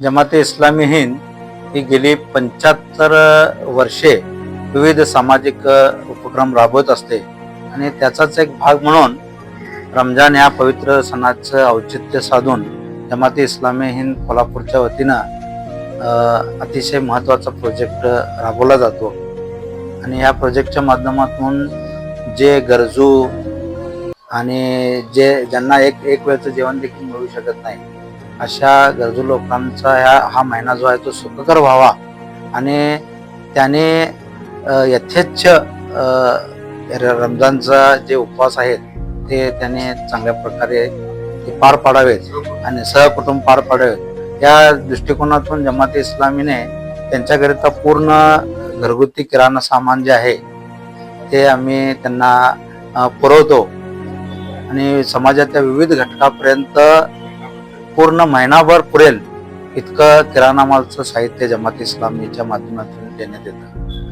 जमाते इस्लामी हिंद ही गेली पंच्याहत्तर वर्षे विविध सामाजिक उपक्रम राबवत असते. आणि त्याचाच एक भाग म्हणून रमजान या पवित्र सणाचं औचित्य साधून जमाते इस्लामी हिंद कोल्हापूरच्या वतीनं अतिशय महत्त्वाचा प्रोजेक्ट राबवला जातो. आणि या प्रोजेक्टच्या माध्यमातून जे गरजू आणि जे ज्यांना एक एक वेळचं जेवण देखील मिळू शकत नाही अशा गरजू लोकांचा ह्या हा महिना जो आहे तो सुखकर व्हावा. आणि त्याने यथेच्छ र- रमजानचा जे उपवास आहेत ते त्याने चांगल्या प्रकारे ते पार पाडावेत आणि सहकुटुंब पार पाडावेत. या दृष्टिकोनातून जमाती इस्लामीने त्यांच्याकरिता पूर्ण घरगुती किराणा सामान जे आहे ते आम्ही त्यांना पुरवतो. आणि समाजातल्या विविध घटकापर्यंत पूर्ण महिनाभर पुरेल इतकं किराणा मालचं साहित्य जमात इस्लामीच्या माध्यमातून देण्यात येतं.